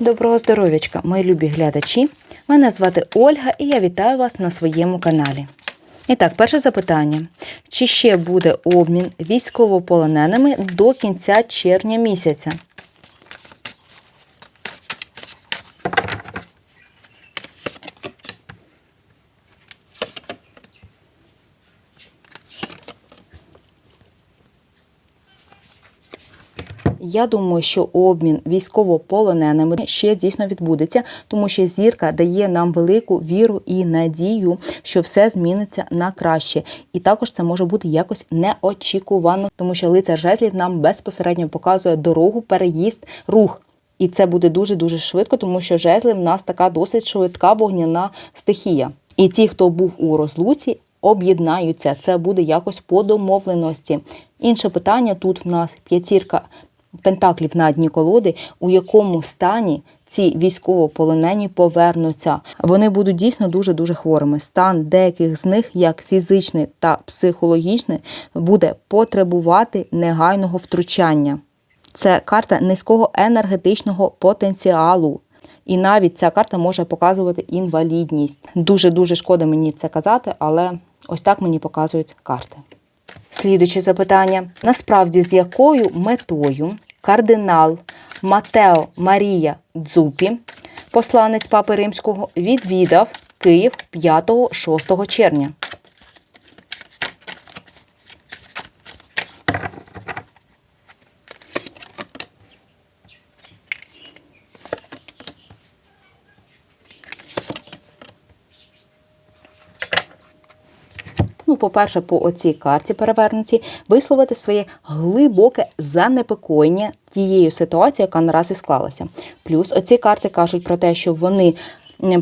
Доброго здоров'ячка, мої любі глядачі. Мене звати Ольга і я вітаю вас на своєму каналі. І так, перше запитання: чи ще буде обмін військовополоненими до кінця червня місяця? Я думаю, що обмін військовополоненими ще дійсно відбудеться, тому що зірка дає нам велику віру і надію, що все зміниться на краще. І також це може бути якось неочікувано, тому що лицар жезлів нам безпосередньо показує дорогу, переїзд, рух. І це буде дуже дуже швидко, тому що жезли в нас така досить швидка вогняна стихія. І ті, хто був у розлуці, об'єднаються. Це буде якось по домовленості. Інше питання тут в нас п'ятірка пентаклів на дні колоди, у якому стані ці військовополонені повернуться. Вони будуть дійсно дуже дуже хворими. Стан деяких з них, як фізичний та психологічний, буде потребувати негайного втручання. Це карта низького енергетичного потенціалу. І навіть ця карта може показувати інвалідність. Дуже дуже шкода мені це казати, але ось так мені показують карти. Слідуюче запитання: насправді з якою метою кардинал Матео Марія Дзупі, посланець Папи Римського, відвідав Київ 5-6 червня? Ну, по-перше, по оцій карті перевернуті, висловити своє глибоке занепокоєння тією ситуацією, яка наразі склалася. Плюс оці карти кажуть про те, що вони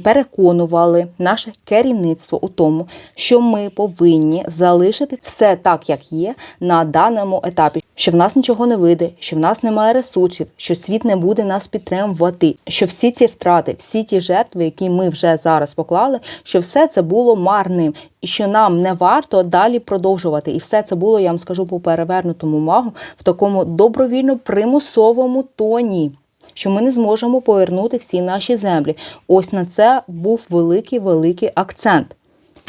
переконували наше керівництво у тому, що ми повинні залишити все так, як є на даному етапі. Що в нас нічого не вийде, що в нас немає ресурсів, що світ не буде нас підтримувати, що всі ці втрати, всі ті жертви, які ми вже зараз поклали, що все це було марним, і що нам не варто далі продовжувати. І все це було, я вам скажу по перевернутому магу, в такому добровільно примусовому тоні. Що ми не зможемо повернути всі наші землі. Ось на це був великий великий акцент.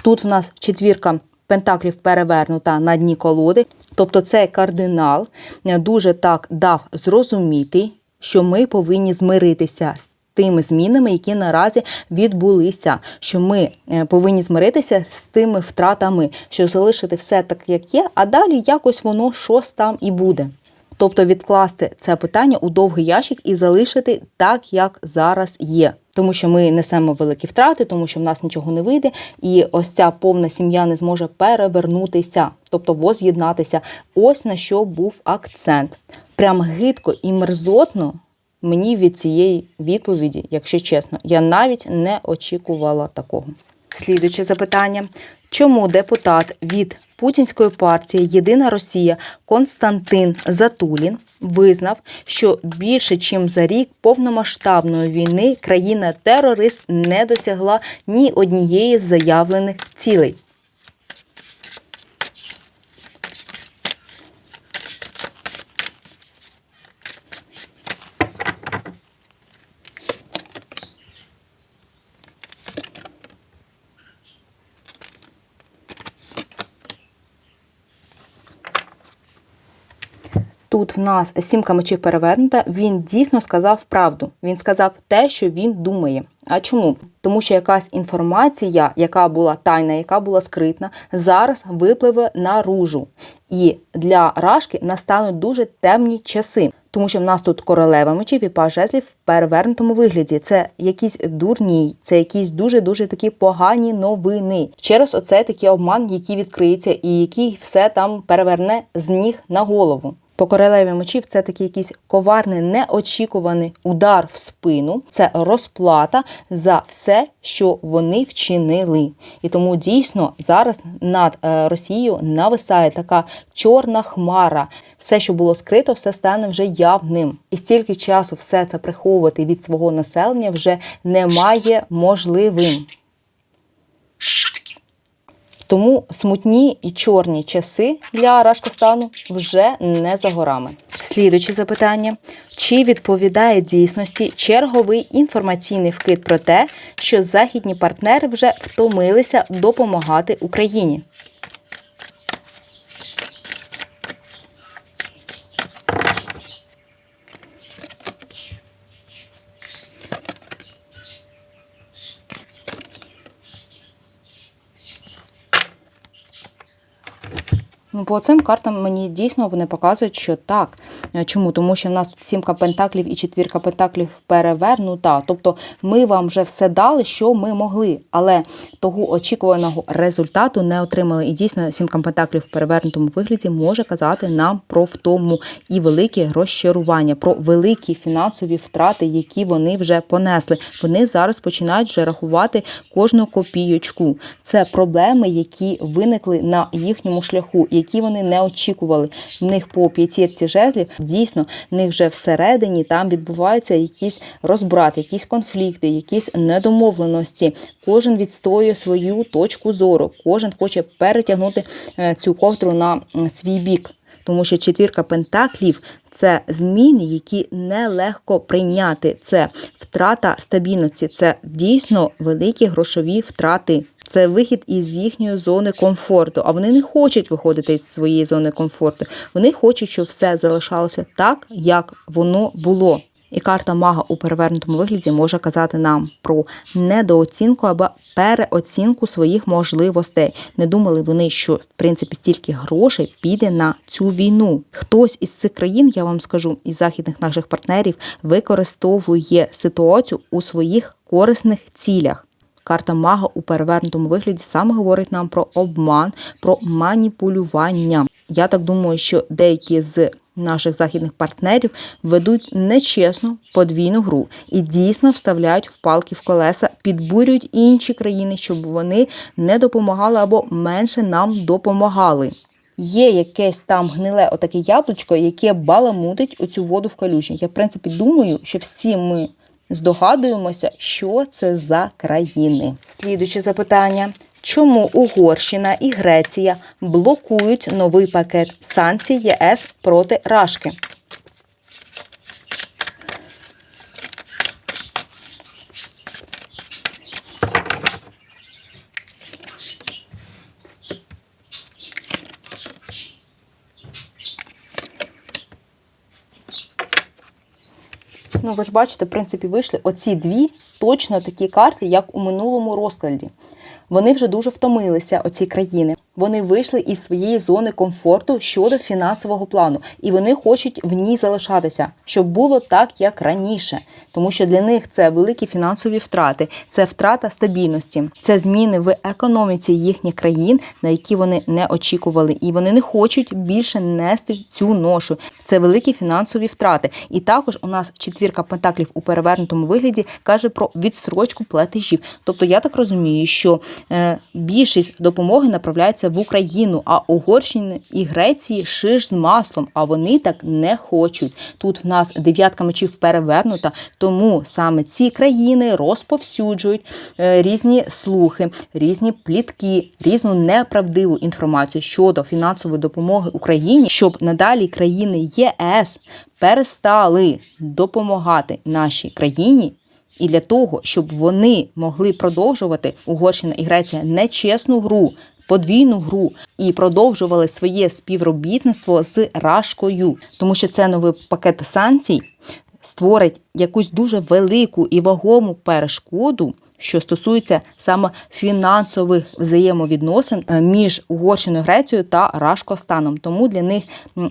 Тут в нас четвірка пентаклів перевернута на дні колоди. Тобто цей кардинал е, дуже так дав зрозуміти, що ми повинні змиритися з тими змінами, які наразі відбулися. Що ми е, повинні змиритися з тими втратами, що залишити все так, як є, а далі якось воно щось там і буде. Тобто відкласти це питання у довгий ящик і залишити так, як зараз є. Тому що ми несемо великі втрати, тому що в нас нічого не вийде, і ось ця повна сім'я не зможе перевернутися, тобто воз'єднатися. Ось на що був акцент. Прям гидко і мерзотно мені від цієї відповіді, якщо чесно, я навіть не очікувала такого. Слідуюче запитання: чому депутат від путінської партії Єдина Росія Константин Затулін визнав, що більше ніж за рік повномасштабної війни країна-терорист не досягла ні однієї з заявлених цілей? Тут в нас сімка мечів перевернута. Він дійсно сказав правду. Він сказав те, що він думає. А чому? Тому що якась інформація, яка була тайна, яка була скритна, зараз випливе наружу. І для рашки настануть дуже темні часи. Тому що в нас тут королева мечів і паж в перевернутому вигляді. Це якісь дурні, це якісь дуже дуже такі погані новини. Через оце такий обман, який відкриється, і який все там переверне з ніг на голову. По королеві мечів це такий якийсь коварний, неочікуваний удар в спину. Це розплата за все, що вони вчинили. І тому дійсно зараз над е, Росією нависає така чорна хмара. Все, що було скрито, все стане вже явним. І стільки часу все це приховувати від свого населення вже немає можливим. Тому смутні і чорні часи для Рашкостану вже не за горами. Слідуюче запитання: чи відповідає дійсності черговий інформаційний вкид про те, що західні партнери вже втомилися допомагати Україні? По цим картам мені дійсно вони показують, що так. Е, Чому? Тому що в нас тут сімка пентаклів і четвірка пентаклів перевернута. Тобто ми вам вже все дали, що ми могли, але того очікуваного результату не отримали. І дійсно сімка пентаклів в перевернутому вигляді може казати нам про втому і велике розчарування, про великі фінансові втрати, які вони вже понесли. Вони зараз починають вже рахувати кожну копійочку. Це проблеми, які виникли на їхньому шляху, які вони не очікували. В них по п'ятірці жезлів дійсно в них вже всередині там відбуваються якісь розбрати, якісь конфлікти, якісь недомовленості. Кожен відстоює свою точку зору, кожен хоче перетягнути е, цю ковдру на свій бік. Тому що четвірка пентаклів це зміни, які нелегко прийняти. Це втрата стабільності, це дійсно великі грошові втрати. Це вихід із їхньої зони комфорту. А вони не хочуть виходити із своєї зони комфорту. Вони хочуть, щоб все залишалося так, як воно було. І карта мага у перевернутому вигляді може казати нам про недооцінку або переоцінку своїх можливостей. Не думали вони, що в принципі стільки грошей піде на цю війну. Хтось із цих країн, я вам скажу, із західних наших партнерів використовує ситуацію у своїх корисних цілях. Карта мага у перевернутому вигляді саме говорить нам про обман, про маніпулювання. Я так думаю, що деякі з наших західних партнерів ведуть нечесну подвійну гру і дійсно вставляють в палки в колеса, підбурюють інші країни, щоб вони не допомагали або менше нам допомагали. Є якесь там гниле отаке яблучко, яке баламутить оцю воду в калюжі. Я, в принципі, думаю, що всі ми здогадуємося, що це за країни. Слідуюче запитання. Чому Угорщина і Греція блокують новий пакет санкцій ЄС проти Рашки? Ну, ви ж бачите, в принципі, вийшли оці дві точно такі карти, як у минулому розкладі. Вони вже дуже втомилися, оці країни. Вони вийшли із своєї зони комфорту щодо фінансового плану, і вони хочуть в ній залишатися, щоб було так, як раніше. Тому що для них це великі фінансові втрати, це втрата стабільності, це зміни в економіці їхніх країн, на які вони не очікували, і вони не хочуть більше нести цю ношу. Це великі фінансові втрати. І також у нас четвірка пентаклів у перевернутому вигляді каже про відсрочку платежів. Тобто я так розумію, що е, більшість допомоги направляється в Україну, а Угорщині і Греції шиш з маслом, а вони так не хочуть. Тут в нас дев'ятка мечів перевернута, тому саме ці країни розповсюджують е, різні слухи, різні плітки, різну неправдиву інформацію щодо фінансової допомоги Україні, щоб надалі країни ЄС перестали допомагати нашій країні. І для того, щоб вони могли продовжувати Угорщина і Греція нечесну гру, подвійну гру і продовжували своє співробітництво з Рашкою, тому що це новий пакет санкцій створить якусь дуже велику і вагому перешкоду. Що стосується саме фінансових взаємовідносин е, між Угорщиною, Грецією та Рашкостаном, тому для них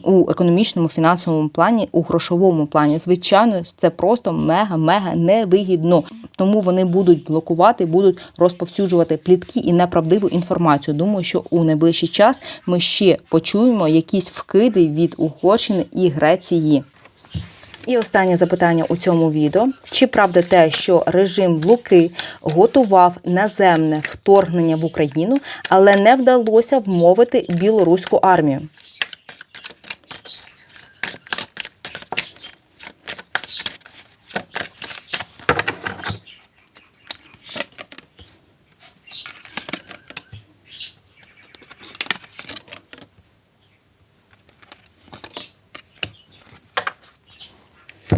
у економічному фінансовому плані, у грошовому плані, звичайно, це просто мега-мега невигідно. Тому вони будуть блокувати, будуть розповсюджувати плітки і неправдиву інформацію. Думаю, що у найближчий час ми ще почуємо якісь вкиди від Угорщини і Греції. І останнє запитання у цьому відео: чи правда те, що режим Луки готував наземне вторгнення в Україну, але не вдалося вмовити білоруську армію?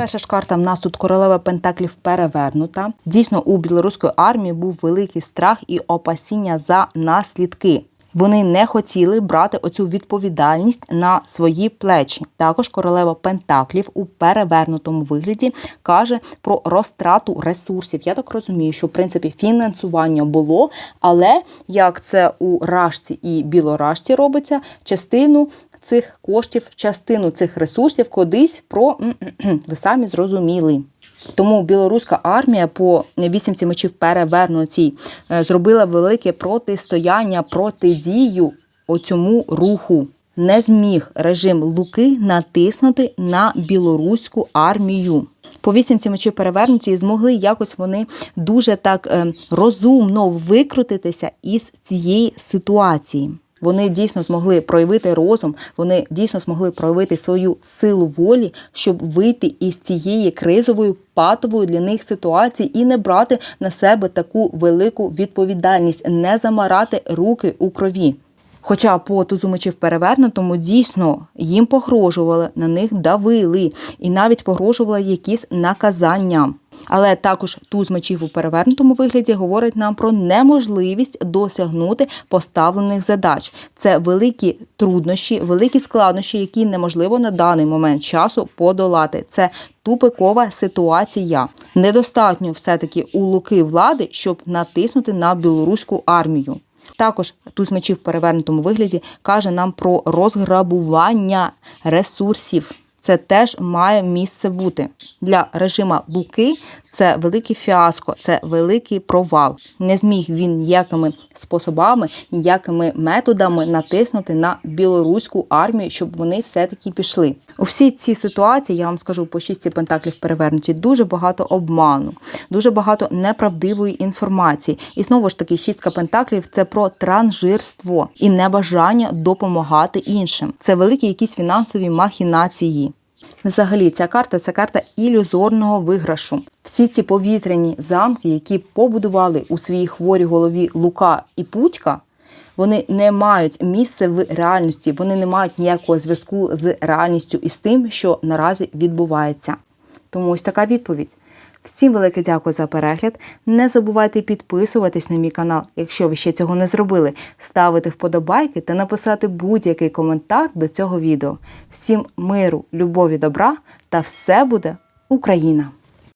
Перша ж карта в нас тут королева Пентаклів перевернута. Дійсно, у білоруської армії був великий страх і опасіння за наслідки. Вони не хотіли брати оцю відповідальність на свої плечі. Також королева Пентаклів у перевернутому вигляді каже про розтрату ресурсів. Я так розумію, що в принципі фінансування було, але як це у рашці і білорашці робиться, частину. Цих коштів, частину цих ресурсів кудись про ви самі зрозуміли. Тому білоруська армія по вісімці мечів перевернутій е, зробила велике протистояння протидію оцьому руху. Не зміг режим Луки натиснути на білоруську армію. По вісімці мечів перевернуті змогли якось вони дуже так е, розумно викрутитися із цієї ситуації. Вони дійсно змогли проявити розум, вони дійсно змогли проявити свою силу волі, щоб вийти із цієї кризової патової для них ситуації і не брати на себе таку велику відповідальність, не замарати руки у крові. Хоча по тузу мечів перевернутому дійсно їм погрожували, на них давили і навіть погрожували якісь наказання. Але також туз мечів у перевернутому вигляді говорить нам про неможливість досягнути поставлених задач. Це великі труднощі, великі складнощі, які неможливо на даний момент часу подолати. Це тупикова ситуація. Недостатньо все-таки у луки влади, щоб натиснути на білоруську армію. Також туз мечів в перевернутому вигляді каже нам про розграбування ресурсів. Це теж має місце бути для режима Луки. Це великий фіаско, це великий провал. Не зміг він ніякими способами, ніякими методами натиснути на білоруську армію, щоб вони все-таки пішли. У всій цій ситуації я вам скажу по шістці пентаклів перевернуті дуже багато обману, дуже багато неправдивої інформації. І знову ж таки, шістка пентаклів це про транжирство і небажання допомагати іншим. Це великі якісь фінансові махінації. Взагалі, ця карта це карта ілюзорного виграшу. Всі ці повітряні замки, які побудували у своїй хворій голові Лука і Путька, вони не мають місця в реальності, вони не мають ніякого зв'язку з реальністю і з тим, що наразі відбувається. Тому ось така відповідь. Всім велике дякую за перегляд. Не забувайте підписуватись на мій канал, якщо ви ще цього не зробили, ставити вподобайки та написати будь-який коментар до цього відео. Всім миру, любові, добра та все буде Україна!